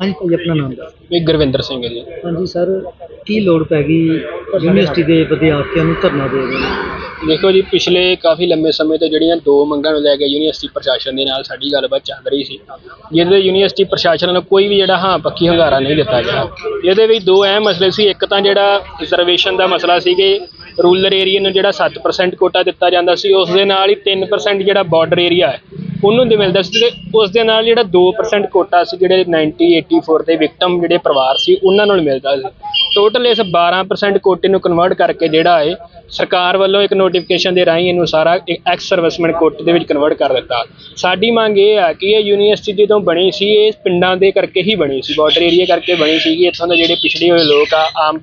ਹਾਂਜੀ ਭਾਈ ਆਪਣਾ ਨਾਮ ਦੱਸ ਇਹ ਗੁਰਵਿੰਦਰ ਸਿੰਘ ਹੈ ਜੀ। ਹਾਂਜੀ ਸਰ ਕੀ ਲੋੜ ਪੈ ਗਈ ਯੂਨੀਵਰਸਿਟੀ ਦੇ ਵਿਦਿਆਰਥੀਆਂ ਨੂੰ ਧਰਨਾ ਦੇ ਰਹੇ ਨੇ ਦੇਖੋ ਜੀ ਪਿਛਲੇ ਕਾਫੀ ਲੰਮੇ ਸਮੇਂ ਤੋਂ ਜਿਹੜੀਆਂ ਦੋ ਮੰਗਾਂ ਨੂੰ ਲੈ ਕੇ ਯੂਨੀਵਰਸਿਟੀ ਪ੍ਰਸ਼ਾਸਨ ਦੇ ਨਾਲ ਸਾਡੀ ਗੱਲਬਾਤ ਚੱਲ ਰਹੀ ਸੀ ਜਿਹਦੇ ਯੂਨੀਵਰਸਿਟੀ ਪ੍ਰਸ਼ਾਸਨ ਵੱਲੋਂ ਕੋਈ ਵੀ ਜਿਹੜਾ ਹਾਂ ਪੱਖੀ ਹੰਗਾਰਾ ਨਹੀਂ ਦਿੱਤਾ ਗਿਆ। ਇਹਦੇ ਵਿੱਚ ਦੋ ਅਹਿਮ ਮਸਲੇ ਸੀ ਇੱਕ ਤਾਂ ਜਿਹੜਾ ਰਿਜ਼ਰਵੇਸ਼ਨ ਦਾ ਮਸਲਾ ਸੀ ਕਿ ਰੂਰਲ ਏਰੀਆ ਨੂੰ ਜਿਹੜਾ 7% ਕੋਟਾ ਦਿੱਤਾ ਜਾਂਦਾ ਸੀ ਉਸ ਦੇ ਨਾਲ ਹੀ 3% ਜਿਹੜਾ ਬਾਰਡਰ ਏਰੀਆ ਹੈ ਉਹਨੂੰ ਦੇ ਮਿਲਦਾ ਸੀ ਤੇ ਉਸ ਦੇ ਨਾਲ ਜਿਹੜਾ 2% ਕੋਟਾ ਸੀ, ਜਿਹੜੇ 90 84 ਦੇ ਵਿਕਟਮ ਜਿਹੜੇ ਪਰਿਵਾਰ ਸੀ, ਉਹਨਾਂ ਨੂੰ ਮਿਲਦਾ ਸੀ। ਟੋਟਲ ਇਸ 12% ਕੋਟੇ ਨੂੰ ਕਨਵਰਟ ਕਰਕੇ ਜਿਹੜਾ ਹੈ ਸਰਕਾਰ ਵੱਲੋਂ ਇੱਕ ਨੋਟੀਫਿਕੇਸ਼ਨ ਦੇ ਰਾਹੀਂ ਇਹਨੂੰ ਸਾਰਾ ਐਕਸ ਸਰਵਿਸਮੈਨ ਕੋਟੇ ਦੇ ਵਿੱਚ ਕਨਵਰਟ ਕਰ ਦਿੱਤਾ। ਸਾਡੀ ਮੰਗ ਇਹ ਆ ਕਿ ਇਹ ਯੂਨੀਵਰਸਿਟੀ ਜਦੋਂ ਬਣੀ ਸੀ, ਇਹ ਪਿੰਡਾਂ ਦੇ ਕਰਕੇ ਹੀ ਬਣੀ ਸੀ ਬਾਰਡਰ ਏਰੀਆ ਕਰਕੇ ਬਣੀ ਸੀ ਕਿ ਇੱਥੋਂ ਦੇ ਜਿਹੜੇ ਪਿਛੜੇ ਹੋਏ ਲੋਕ ਆ, ਆਮ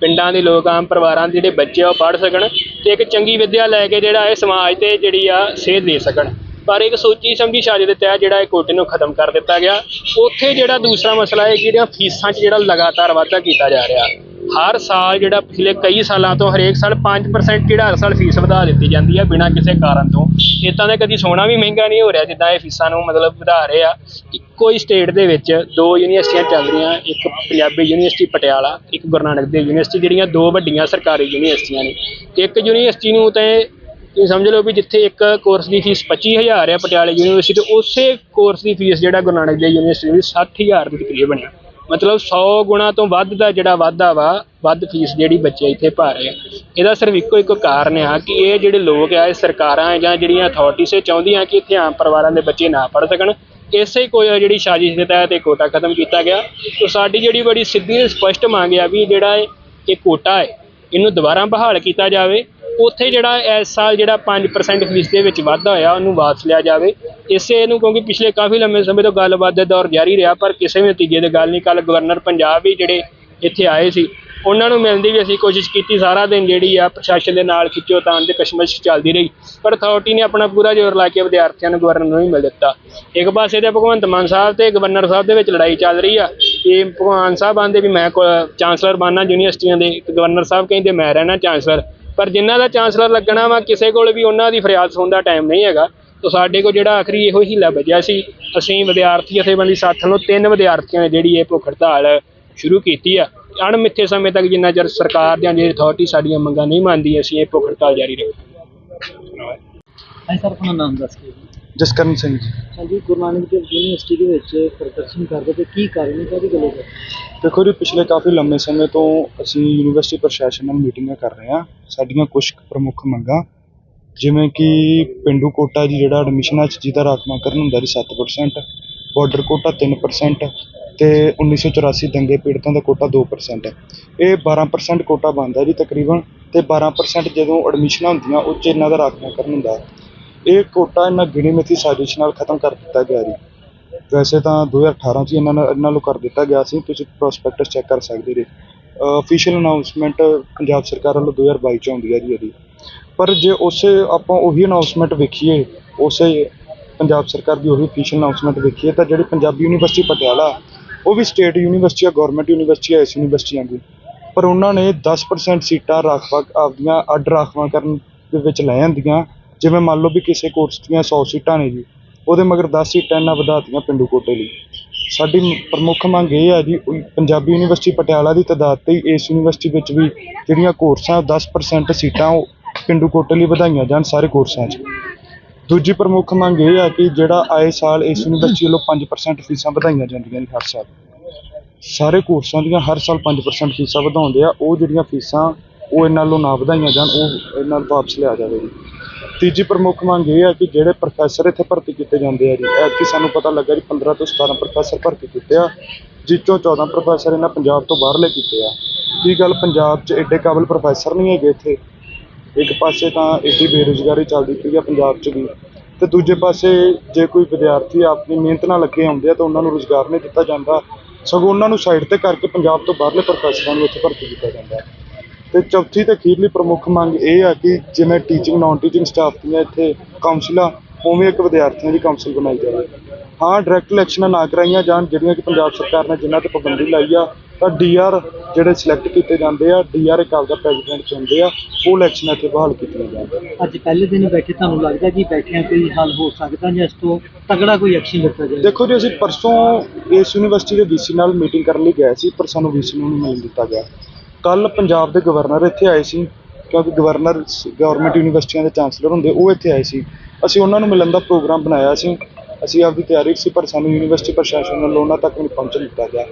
ਪਿੰਡਾਂ ਦੇ ਲੋਕ, ਆਮ ਪਰਿਵਾਰਾਂ ਦੇ ਜਿਹੜੇ ਬੱਚੇ ਆ, ਉਹ ਪੜ੍ਹ ਸਕਣ ਤੇ ਇੱਕ ਚੰਗੀ ਵਿੱਦਿਆ ਲੈ ਕੇ ਜਿਹੜਾ ਇਹ ਸਮਾਜ ਤੇ ਜਿਹੜੀ ਆ ਸੇਧ ਦੇ ਸਕਣ। ਪਰ ਇੱਕ ਸੋਚੀ ਸਮਝੀ ਸਾਜ਼ਿਸ਼ ਦੇ ਤਹਿਤ ਜਿਹੜਾ ਇਹ ਕੋਟੇ ਨੂੰ ਖਤਮ ਕਰ ਦਿੱਤਾ ਗਿਆ, ਉੱਥੇ ਜਿਹੜਾ ਦੂਸਰਾ ਮਸਲਾ ਹੈ ਕਿ ਜਿਹੜੀਆਂ ਫੀਸਾਂ 'ਚ ਜਿਹੜਾ ਲਗਾਤਾਰ ਵਾਧਾ ਕੀਤਾ ਜਾ ਰਿਹਾ। ਹਰ ਸਾਲ ਜਿਹੜਾ ਪਿਛਲੇ ਕਈ ਸਾਲਾਂ ਤੋਂ ਹਰੇਕ ਸਾਲ 5% ਜਿਹੜਾ ਹਰ ਸਾਲ ਫੀਸ ਵਧਾ ਦਿੱਤੀ ਜਾਂਦੀ ਹੈ ਬਿਨਾਂ ਕਿਸੇ ਕਾਰਨ ਤੋਂ। ਇਦਾਂ ਦਾ ਕਦੀ ਸੋਨਾ ਵੀ ਮਹਿੰਗਾ ਨਹੀਂ ਹੋ ਰਿਹਾ ਜਿੱਦਾਂ ਇਹ ਫੀਸਾਂ ਨੂੰ ਮਤਲਬ ਵਧਾ ਰਹੇ ਆ। ਇੱਕੋ ਹੀ ਸਟੇਟ ਦੇ ਵਿੱਚ ਦੋ ਯੂਨੀਵਰਸਿਟੀਆਂ ਚੱਲ ਰਹੀਆਂ, ਇੱਕ ਪੰਜਾਬੀ ਯੂਨੀਵਰਸਿਟੀ ਪਟਿਆਲਾ, ਇੱਕ ਗੁਰੂ ਨਾਨਕ ਦੇਵ ਯੂਨੀਵਰਸਿਟੀ, ਜਿਹੜੀਆਂ ਦੋ ਵੱਡੀਆਂ ਸਰਕਾਰੀ ਯੂਨੀਵਰਸਿਟੀਆਂ ਨੇ। ਇੱਕ ਯੂਨੀਵਰਸਿਟੀ ਨੂੰ ਤੇ ਤੁਸੀਂ ਸਮਝ ਲਓ ਵੀ ਜਿੱਥੇ ਇੱਕ ਕੋਰਸ ਦੀ ਫੀਸ 25000 ਹੈ ਪਟਿਆਲੇ ਯੂਨੀਵਰਸਿਟੀ ਤੇ ਉਸੇ ਕੋਰਸ ਦੀ ਫੀਸ ਜਿਹੜਾ ਗੁਰੂ ਨਾਨਕ ਦੇਵ ਯੂਨੀਵਰਸਿਟੀ ਦੀ 60000 ਦੇ ਕਰੀਬ ਬਣਿਆ। ਮਤਲਬ 100 ਗੁਣਾ ਤੋਂ ਵੱਧ ਦਾ ਜਿਹੜਾ ਵਾਧਾ ਵਾ, ਵੱਧ ਫੀਸ ਜਿਹੜੀ ਬੱਚੇ ਇੱਥੇ ਭਰ ਰਹੇ ਆ। ਇਹਦਾ ਸਿਰਫ ਇੱਕੋ ਇੱਕ ਕਾਰਨ ਆ ਕਿ ਇਹ ਜਿਹੜੇ ਲੋਕ ਆ, ਇਹ ਸਰਕਾਰਾਂ ਜਾਂ ਜਿਹੜੀਆਂ ਅਥਾਰਟੀਜ਼ ਚਾਹੁੰਦੀਆਂ ਕਿ ਇੱਥੇ ਆਮ ਪਰਿਵਾਰਾਂ ਦੇ ਬੱਚੇ ਨਾ ਪੜ੍ਹ ਸਕਣ। ਇਸੇ ਕੋਈ ਜਿਹੜੀ ਸਾਜ਼ਿਸ਼ ਦੇ ਤਹਿਤ ਇਹ ਕੋਟਾ ਖਤਮ ਕੀਤਾ ਗਿਆ। ਤੇ ਸਾਡੀ ਜਿਹੜੀ ਬੜੀ ਸਿੱਧੀ ਤੇ ਸਪਸ਼ਟ ਮੰਗ ਆ ਵੀ ਜਿਹੜਾ ਇਹ ਇਹ ਕੋਟਾ ਹੈ, ਇਹਨੂੰ ਦੁਬਾਰਾ ਬਹਾਲ ਕੀਤਾ ਜਾਵੇ। ਉੱਥੇ ਜਿਹੜਾ ਇਸ ਸਾਲ ਜਿਹੜਾ 5% ਫੀਸ ਦੇ ਵਿੱਚ ਵਾਧਾ ਹੋਇਆ, ਉਹਨੂੰ ਵਾਪਸ ਲਿਆ ਜਾਵੇ। ਇਸੇ ਨੂੰ ਕਿਉਂਕਿ ਪਿਛਲੇ ਕਾਫੀ ਲੰਮੇ ਸਮੇਂ ਤੋਂ ਗੱਲਬਾਤ ਦਾ ਦੌਰ ਜਾਰੀ ਰਿਹਾ, ਪਰ ਕਿਸੇ ਵੀ ਨਤੀਜੇ ਦੀ ਗੱਲ ਨਹੀਂ। ਕੱਲ ਗਵਰਨਰ ਪੰਜਾਬ ਵੀ ਜਿਹੜੇ ਇੱਥੇ ਆਏ ਸੀ, ਉਹਨਾਂ ਨੂੰ ਮਿਲਣ ਦੀ ਵੀ ਅਸੀਂ ਕੋਸ਼ਿਸ਼ ਕੀਤੀ। ਸਾਰਾ ਦਿਨ ਜਿਹੜੀ ਆ ਪ੍ਰਸ਼ਾਸਨ ਦੇ ਨਾਲ ਖਿੱਚੋ ਤਾਣ ਤੇ ਕਸ਼ਮਕਸ਼ ਚੱਲਦੀ ਰਹੀ। ਪਰ ਅਥਾਰਟੀ ਨੇ ਆਪਣਾ ਪੂਰਾ ਜ਼ੋਰ ਲਾ ਕੇ ਵਿਦਿਆਰਥੀਆਂ ਨੂੰ ਗਵਰਨਰ ਨੂੰ ਹੀ ਮਿਲ ਦਿੱਤਾ। ਇੱਕ ਪਾਸੇ ਤੇ ਭਗਵੰਤ ਮਾਨ ਸਾਹਿਬ ਤੇ ਗਵਰਨਰ ਸਾਹਿਬ ਦੇ ਵਿੱਚ ਲੜਾਈ ਚੱਲ ਰਹੀ ਆ। ਇਹ ਭਗਵਾਨ ਸਾਹਿਬ ਆਂਦੇ ਵੀ ਮੈਂ ਕੋ- ਚਾਂਸਲਰ ਬਣਨਾ ਯੂਨੀਵਰਸਿਟੀਆਂ ਦੇ ਗਵਰਨਰ ਸਾਹਿਬ ਕਹਿੰਦੇ ਮੈਂ ਰਹਿਣਾ ਚਾਂਸਲਰ। ਪਰ ਜਿਨ੍ਹਾਂ ਦਾ ਚਾਂਸਲਰ ਲੱਗਣਾ ਵਾ, ਕਿਸੇ ਕੋਲ ਵੀ ਉਹਨਾਂ ਦੀ ਫਰਿਆਦ ਸੁਣਨ ਦਾ ਟਾਈਮ ਨਹੀਂ ਹੈਗਾ। ਤੋ ਸਾਡੇ ਕੋਲ ਜਿਹੜਾ ਆਖਰੀ ਇਹੋ ਹੀਲਾ ਬਚਿਆ ਸੀ, ਅਸੀਂ ਵਿਦਿਆਰਥੀ ਜਥੇਬੰਦੀ ਸਾਥ ਨੂੰ ਤਿੰਨ ਵਿਦਿਆਰਥੀਆਂ ਨੇ ਜਿਹੜੀ ਇਹ ਭੁੱਖ ਹੜਤਾਲ ਸ਼ੁਰੂ ਕੀਤੀ ਆ। ਅਣਮਿੱਥੇ ਸਮੇਂ ਤੱਕ ਜਿੰਨਾ ਚਿਰ ਸਰਕਾਰ ਜਾਂ ਜਿਹੜੀ ਅਥਾਰਟੀ ਸਾਡੀਆਂ ਮੰਗਾਂ ਨਹੀਂ ਮੰਨਦੀ, ਅਸੀਂ ਇਹ ਭੁੱਖ ਹੜਤਾਲ ਜਾਰੀ ਰੱਖਾਂਗੇ। ਹਾਂਜੀ, ਸਰ, ਆਪਣਾ ਨਾਮ ਦੱਸ ਕੇ ਜਸਕਰਨ ਸਿੰਘ ਜੀ। ਹਾਂਜੀ ਗੁਰੂ ਨਾਨਕ ਦੇਵ ਯੂਨੀਵਰਸਿਟੀ ਦੇ ਵਿੱਚ ਪ੍ਰਦਰਸ਼ਨ ਕਰਦੇ ਤੇ ਕੀ ਕਾਰਨ ਹੈ ਕਾਹਦੀ ਗੱਲ ਹੈ? ਦੇਖੋ ਜੀ ਪਿਛਲੇ ਕਾਫੀ ਲੰਮੇ ਸਮੇਂ ਤੋਂ ਅਸੀਂ ਯੂਨੀਵਰਸਿਟੀ ਪ੍ਰਸ਼ਾਸਨ ਨਾਲ ਮੀਟਿੰਗਾਂ ਕਰ ਰਹੇ ਹਾਂ। ਸਾਡੀਆਂ ਕੁਝ ਪ੍ਰਮੁੱਖ ਮੰਗਾਂ ਜਿਵੇਂ ਕਿ ਪਿੰਡੂ ਕੋਟਾ ਜੀ ਜਿਹੜਾ ਐਡਮਿਸ਼ਨਾਂ 'ਚ ਜਿਹਦਾ ਰਾਖਵਾਂਕਰਨ ਹੁੰਦਾ ਜੀ 7% ਬਾਰਡਰ ਕੋਟਾ 3% ਤੇ 1984 ਦੰਗੇ ਪੀੜਤਾਂ ਦਾ ਕੋਟਾ 2% ਇਹ 12% ਕੋਟਾ ਬਣਦਾ ਜੀ ਤਕਰੀਬਨ ਤੇ 12% ਜਦੋਂ ਐਡਮਿਸ਼ਨਾਂ ਹੁੰਦੀਆਂ ਉਹ 'ਚ ਇਹਨਾਂ ਦਾ ਰਾਖਵਾਂਕਰਨ ਹੁੰਦਾ। ਇਹ ਕੋਟਾ ਇਹਨਾਂ ਗਿਣੀ ਮਿਥੀ ਸਾਜ਼ਿਸ਼ ਨਾਲ ਖਤਮ ਕਰ ਦਿੱਤਾ ਗਿਆ ਜੀ। ਵੈਸੇ ਤਾਂ 2018 ਚ ਹੀ ਇਹਨਾਂ ਨਾਲ ਇਹਨਾਂ ਨੂੰ ਕਰ ਦਿੱਤਾ ਗਿਆ ਸੀ। ਤੁਸੀਂ ਪ੍ਰੋਸਪੈਕਟਸ ਚੈੱਕ ਕਰ ਸਕਦੇ ਜੇ। ਅਫੀਸ਼ੀਅਲ ਅਨਾਉਂਸਮੈਂਟ ਪੰਜਾਬ ਸਰਕਾਰ ਵੱਲੋਂ 2022 ਚ ਆਉਂਦੀ ਹੈ ਜੀ ਇਹਦੀ। ਪਰ ਜੇ ਉਸੇ ਆਪਾਂ ਉਹੀ ਅਨਾਉਂਸਮੈਂਟ ਵੇਖੀਏ, ਉਸੇ ਪੰਜਾਬ ਸਰਕਾਰ ਦੀ ਉਹੀ ਅਫੀਸ਼ੀਅਲ ਅਨਾਉਂਸਮੈਂਟ ਵੇਖੀਏ, ਤਾਂ ਜਿਹੜੀ ਪੰਜਾਬੀ ਯੂਨੀਵਰਸਿਟੀ ਪਟਿਆਲਾ, ਉਹ ਵੀ ਸਟੇਟ ਯੂਨੀਵਰਸਿਟੀ ਆ ਗਵਰਨਮੈਂਟ ਯੂਨੀਵਰਸਿਟੀ ਆ, ਇਸ ਯੂਨੀਵਰਸਿਟੀ ਵਾਂਗੂ। ਪਰ ਉਹਨਾਂ ਨੇ 10% ਸੀਟਾਂ ਰਾਖਵਾ ਆਪਦੀਆਂ ਅੱਡ ਰਾਖਵਾ ਕਰਨ ਦੇ ਵਿੱਚ ਲੈ ਜਾਂਦੀਆਂ ਜਿਵੇਂ ਮੰਨ ਲਓ ਵੀ ਕਿਸੇ ਕੋਰਸ ਦੀਆਂ 100 ਸੀਟਾਂ ਨੇ ਜੀ, ਉਹਦੇ ਮਗਰ 10 ਸੀਟਾਂ ਇਹਨਾਂ ਵਧਾਤੀਆਂ ਪਿੰਡੂ ਕੋਟੇ ਲਈ। ਸਾਡੀ ਪ੍ਰਮੁੱਖ ਮੰਗ ਇਹ ਹੈ ਜੀ, ਉਈ ਪੰਜਾਬੀ ਯੂਨੀਵਰਸਿਟੀ ਪਟਿਆਲਾ ਦੀ ਤਾਦਾਦ ਤੇ ਹੀ ਇਸ ਯੂਨੀਵਰਸਿਟੀ ਵਿੱਚ ਵੀ ਜਿਹੜੀਆਂ ਕੋਰਸਾਂ 10% ਸੀਟਾਂ ਉਹ ਪਿੰਡੂ ਕੋਟੇ ਲਈ ਵਧਾਈਆਂ ਜਾਣ ਸਾਰੇ ਕੋਰਸਾਂ 'ਚ। ਦੂਜੀ ਪ੍ਰਮੁੱਖ ਮੰਗ ਇਹ ਆ ਕਿ ਜਿਹੜਾ ਆਏ ਸਾਲ ਇਸ ਯੂਨੀਵਰਸਿਟੀ ਵੱਲੋਂ 5% ਫੀਸਾਂ ਵਧਾਈਆਂ ਜਾਂਦੀਆਂ ਨੇ ਹਰ ਸਾਲ। ਸਾਰੇ ਕੋਰਸਾਂ ਦੀਆਂ ਹਰ ਸਾਲ 5% ਫੀਸਾਂ ਵਧਾਉਂਦੇ ਆ, ਉਹ ਜਿਹੜੀਆਂ ਫੀਸਾਂ ਉਹ ਇਹਨਾਂ ਵੱਲੋਂ ਨਾ ਵਧਾਈਆਂ ਜਾਣ, ਉਹ ਇਹਨਾਂ ਨੂੰ ਵਾਪਸ ਲਿਆ ਜਾਵੇ ਜੀ। ਤੀਜੀ ਪ੍ਰਮੁੱਖ ਮੰਗ ਇਹ ਹੈ ਕਿ ਜਿਹੜੇ ਪ੍ਰੋਫੈਸਰ ਇੱਥੇ ਭਰਤੀ ਕੀਤੇ ਜਾਂਦੇ ਆ ਜੀ ਕਿ ਸਾਨੂੰ ਪਤਾ ਲੱਗਾ ਜੀ 15 ਤੋਂ 17 ਪ੍ਰੋਫੈਸਰ ਭਰਤੀ ਕੀਤੇ ਆ ਜਿਸ ਚੋਂ 14 ਪ੍ਰੋਫੈਸਰ ਇਹਨਾਂ ਪੰਜਾਬ ਤੋਂ ਬਾਹਰਲੇ ਕੀਤੇ ਆ। ਕੀ ਗੱਲ ਪੰਜਾਬ 'ਚ ਐਡੇ ਕਾਬਲ ਪ੍ਰੋਫੈਸਰ ਨਹੀਂ ਹੈਗੇ ਇੱਥੇ? ਇੱਕ ਪਾਸੇ ਤਾਂ ਐਡੀ ਬੇਰੁਜ਼ਗਾਰੀ ਚੱਲਦੀ ਪਈ ਆ ਪੰਜਾਬ 'ਚ ਵੀ, ਤੇ ਦੂਜੇ ਪਾਸੇ ਜੇ ਕੋਈ ਵਿਦਿਆਰਥੀ ਆਪਣੀ ਮਿਹਨਤ ਨਾਲ ਲੱਗੇ ਆਉਂਦੇ ਆ ਤਾਂ ਉਹਨਾਂ ਨੂੰ ਰੁਜ਼ਗਾਰ ਨਹੀਂ ਦਿੱਤਾ ਜਾਂਦਾ। ਸਗੋਂ ਉਹਨਾਂ ਨੂੰ ਸਾਈਡ ਤੇ ਕਰਕੇ ਪੰਜਾਬ ਤੋਂ ਬਾਹਰਲੇ ਪ੍ਰੋਫੈਸਰਾਂ ਨੂੰ ਇੱਥੇ ਭਰਤੀ ਕੀਤਾ ਜਾਂਦਾ। ਹੈ ਤੇ ਚੌਥੀ ਤੇ ਅਖੀਰਲੀ ਪ੍ਰਮੁੱਖ ਮੰਗ ਇਹ ਆ ਕਿ ਜਿਵੇਂ ਟੀਚਿੰਗ ਨਾਨ ਟੀਚਿੰਗ ਸਟਾਫ ਦੀਆਂ ਇੱਥੇ ਕਾਉਂਸਲਾਂ ਉਵੇਂ ਇੱਕ ਵਿਦਿਆਰਥੀਆਂ ਦੀ ਕਾਉਂਸਲ ਬਣਾਈ ਜਾਵੇ। ਹਾਂ ਡਾਇਰੈਕਟ ਇਲੈਕਸ਼ਨਾਂ ਨਾ ਕਰਾਈਆਂ ਜਾਣ ਜਿਹੜੀਆਂ ਕਿ ਪੰਜਾਬ ਸਰਕਾਰ ਨੇ ਜਿਨ੍ਹਾਂ ਤੇ ਪਾਬੰਦੀ ਲਾਈ ਆ ਤਾਂ ਡੀਆਰ ਜਿਹੜੇ ਸਿਲੈਕਟ ਕੀਤੇ ਜਾਂਦੇ ਆ ਡੀਆਰ ਇੱਕ ਆਪਦਾ ਪ੍ਰੈਜ਼ੀਡੈਂਟ ਚੁਣਦੇ ਆ ਉਹ ਇਲੈਕਸ਼ਨ ਇੱਥੇ ਬਹਾਲ ਕੀਤੀਆਂ ਜਾਂਦੀਆਂ ਅੱਜ ਪਹਿਲੇ ਦਿਨ ਬੈਠੇ ਤੁਹਾਨੂੰ ਲੱਗਦਾ ਕਿ ਬੈਠਿਆਂ ਕੋਈ ਹੱਲ ਹੋ ਸਕਦਾ ਜਾਂ ਇਸ ਤੋਂ ਤਗੜਾ ਕੋਈ ਐਕਸ਼ਨ ਲਿੱਤਾ ਜਾਏ? ਦੇਖੋ ਜੀ ਅਸੀਂ ਪਰਸੋਂ ਇਸ ਯੂਨੀਵਰਸਿਟੀ ਦੇ ਵੀਸੀ ਨਾਲ ਮੀਟਿੰਗ ਕਰਨ ਲਈ ਗਏ ਸੀ ਪਰ ਸਾਨੂੰ ਵੀਸੀ ਨੂੰ ਨਹੀਂ ਦਿੱਤਾ ਗਿਆ। ਕੱਲ ਪੰਜਾਬ ਦੇ ਗਵਰਨਰ ਇੱਥੇ ਆਏ ਸੀ, ਕਿਉਂਕਿ ਗਵਰਨਰ ਗਵਰਨਮੈਂਟ ਯੂਨੀਵਰਸਿਟੀਆਂ ਦੇ ਚਾਂਸਲਰ ਹੁੰਦੇ, ਉਹ ਇੱਥੇ ਆਏ ਸੀ। ਅਸੀਂ ਉਹਨਾਂ ਨੂੰ ਮਿਲਣ ਦਾ ਪ੍ਰੋਗਰਾਮ ਬਣਾਇਆ ਸੀ। ਅਸੀਂ ਆਪਦੀ ਤਿਆਰੀ ਸੀ, ਪਰ ਸਾਨੂੰ ਯੂਨੀਵਰਸਿਟੀ ਪ੍ਰਸ਼ਾਸਨ ਵੱਲੋਂ ਉਹਨਾਂ ਤੱਕ ਨਹੀਂ ਪਹੁੰਚਣ ਦਿੱਤਾ ਗਿਆ।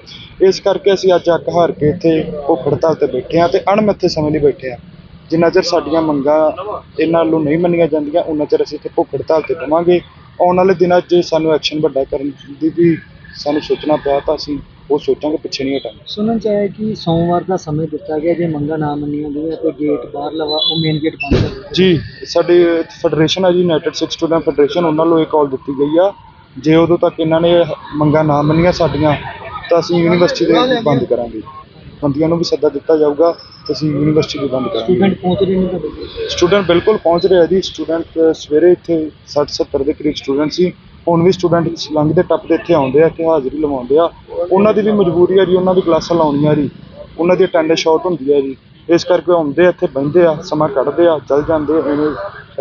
ਇਸ ਕਰਕੇ ਅਸੀਂ ਅੱਜ ਅੱਕ ਹਾਰ ਕੇ ਇੱਥੇ ਭੁੱਖ ਹੜਤਾਲ ਤੇ ਬੈਠੇ ਹਾਂ ਤੇ ਅਣਮਿੱਥੇ ਸਮੇਂ ਲਈ ਬੈਠੇ ਹਾਂ। ਜਿੰਨਾ ਚਿਰ ਸਾਡੀਆਂ ਮੰਗਾਂ ਇਹਨਾਂ ਵੱਲੋਂ ਨਹੀਂ ਮੰਨੀਆਂ ਜਾਂਦੀਆਂ ਉਹਨਾਂ ਚਿਰ ਅਸੀਂ ਇੱਥੇ ਭੁੱਖ ਹੜਤਾਲ ਤੇ ਰਵਾਂਗੇ। ਆਉਣ ਵਾਲੇ ਦਿਨਾਂ 'ਚ ਸਾਨੂੰ ਐਕਸ਼ਨ ਵੱਡਾ ਕਰਨ ਦੀ ਵੀ ਸਾਨੂੰ ਸੋਚਣਾ ਪਿਆ ਤਾਂ ਅਸੀਂ ਉਹ ਸੋਚਾਂਗੇ ਪਿੱਛੇ ਨਹੀਂ ਹਟਾਂਗੇ। ਸੁਣਨ ਚ ਆਇਆ ਕਿ ਸੋਮਵਾਰ ਦਾ ਸਮੇਂ ਦਿੱਤਾ ਗਿਆ ਜੇ ਮੰਗਾਂ ਨਾ ਮੰਨੀਆਂ ਗਈਆਂ ਤੇ ਗੇਟ ਬਾਹਰ ਲਵਾ ਉਹ ਮੇਨ ਗੇਟ ਬੰਦ ਕਰ ਜੀ ਸਾਡੀ ਫੈਡਰੇਸ਼ਨ ਹੈ ਜੀ ਯੂਨਾਈਟਿਡ ਸਿੱਖ ਸਟੂਡੈਂਟ ਫੈਡਰੇਸ਼ਨ ਉਹਨਾਂ ਨੂੰ ਇਹ ਕਾਲ ਦਿੱਤੀ ਗਈ ਆ। ਜੇ ਉਦੋਂ ਤੱਕ ਇਹਨਾਂ ਨੇ ਮੰਗਾਂ ਨਾ ਮੰਨੀਆਂ ਸਾਡੀਆਂ ਤਾਂ ਅਸੀਂ ਯੂਨੀਵਰਸਿਟੀ ਦੇ ਬੰਦ ਕਰਾਂਗੇ। ਬੰਦੀਆਂ ਨੂੰ ਵੀ ਸੱਦਾ ਦਿੱਤਾ ਜਾਊਗਾ ਤੇ ਅਸੀਂ ਯੂਨੀਵਰਸਿਟੀ ਵੀ ਬੰਦ ਕਰਾਂਗੇ। ਸਟੂਡੈਂਟ ਪਹੁੰਚ ਰਹੇ ਨੇ ਸਟੂਡੈਂਟ ਬਿਲਕੁਲ ਪਹੁੰਚ ਰਹੇ ਆ ਜੀ। ਸਟੂਡੈਂਟ ਸਵੇਰੇ ਇੱਥੇ 60 70 ਦੇ ਕਰੀਬ ਸਟੂਡੈਂਟ ਸੀ। ਹੁਣ ਵੀ ਸਟੂਡੈਂਟ ਲੰਘਦੇ ਟੱਪਦੇ ਇੱਥੇ ਆਉਂਦੇ ਆ ਇੱਥੇ ਹਾਜ਼ਰੀ ਲਵਾਉਂਦੇ ਆ। ਉਹਨਾਂ ਦੀ ਵੀ ਮਜਬੂਰੀ ਆ ਜੀ ਉਹਨਾਂ ਦੀ ਕਲਾਸਾਂ ਲਾਉਣੀਆਂ ਜੀ। ਉਹਨਾਂ ਦੀ ਅਟੈਂਡੈਂਸ ਸ਼ਾਰਟ ਹੁੰਦੀ ਆ ਜੀ। ਇਸ ਕਰਕੇ ਆਉਂਦੇ ਆ ਇੱਥੇ ਬਹਿੰਦੇ ਆ ਸਮਾਂ ਕੱਢਦੇ ਆ ਚੱਲ ਜਾਂਦੇ ਆ ਐਵੇਂ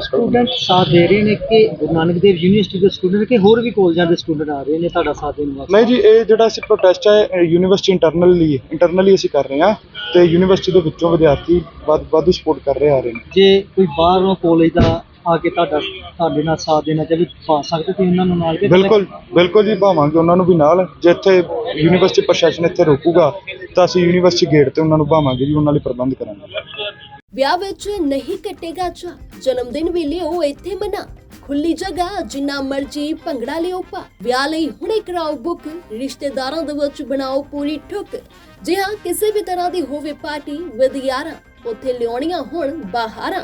ਸਟੂਡੈਂਟ ਸਾਥ ਦੇ ਰਹੇ ਨੇ ਕਿ ਗੁਰੂ ਨਾਨਕ ਦੇਵ ਯੂਨੀਵਰਸਿਟੀ ਦੇ ਸਟੂਡੈਂਟ ਕਿ ਹੋਰ ਵੀ ਕਾਲਜਾਂ ਦੇ ਸਟੂਡੈਂਟ ਆ ਰਹੇ ਨੇ ਤੁਹਾਡਾ ਸਾਥ ਦੇਣ ਵਾਸਤੇ? ਨਹੀਂ ਜੀ ਇਹ ਜਿਹੜਾ ਅਸੀਂ ਪ੍ਰੋਟੈਸਟ ਹੈ ਯੂਨੀਵਰਸਿਟੀ ਇੰਟਰਨਲੀ ਇੰਟਰਨਲੀ ਅਸੀਂ ਕਰ ਰਹੇ ਹਾਂ ਤੇ ਯੂਨੀਵਰਸਿਟੀ ਦੇ ਵਿੱਚੋਂ ਵਿਦਿਆਰਥੀ ਵੱਧ ਵਾਧੂ ਸਪੋਰਟ ਕਰ ਰਹੇ ਆ ਰਹੇ ਨੇ। ਜੇ ਕੋਈ ਬਾਹਰੋਂ ਕਾਲਜ ਦਾ ਆ ਕੇ ਤੁਹਾਡਾ ਤੁਹਾਡੇ ਨਾਲ ਸਾਥ ਦੇਣਾ ਚਾਹੇ ਪਾ ਸਕਦੇ ਤੇ ਉਹਨਾਂ ਨੂੰ ਨਾਲ ਕੇ ਬਿਲਕੁਲ ਬਿਲਕੁਲ ਜੀ ਭਾਵਾਂਗੇ ਉਹਨਾਂ ਨੂੰ ਵੀ ਨਾਲ। ਜੇ ਇੱਥੇ ਯੂਨੀਵਰਸਿਟੀ ਪ੍ਰਸ਼ਾਸਨ ਇੱਥੇ ਰੋਕੂਗਾ ਤਾਂ ਅਸੀਂ ਯੂਨੀਵਰਸਿਟੀ ਗੇਟ ਤੇ ਉਹਨਾਂ ਨੂੰ ਭਾਵਾਂਗੇ ਜੀ ਉਹਨਾਂ ਲਈ ਪ੍ਰਬੰਧ ਕਰਾਂਗੇ। ਵਿਆਹ ਵਿੱਚ ਨਹੀਂ ਕੱਟੇਗਾ ਚਾ ਜਨਮ ਦਿਨ ਵੀ ਲਿਓ ਇੱਥੇ ਮਨਾ। ਖੁੱਲੀ ਜਗ੍ਹਾ ਜਿੰਨਾ ਮਰਜ਼ੀ ਭੰਗੜਾ ਲਿਓ ਪਾ। ਵਿਆਹ ਲਈ ਹੁਣੇ ਕਰਾਓ ਬੁੱਕ ਰਿਸ਼ਤੇਦਾਰਾਂ ਦੇ ਵਿੱਚ ਬਣਾਓ ਪੂਰੀ ਠੁੱਕ। ਜੇ ਹਾਂ ਕਿਸੇ ਵੀ ਤਰ੍ਹਾਂ ਦੀ ਹੋਵੇ ਪਾਰਟੀ ਵਿਦ ਯਾਰਾਂ ਉੱਥੇ ਲਿਆਉਣੀਆਂ ਹੁਣ ਬਾਹਰਾਂ।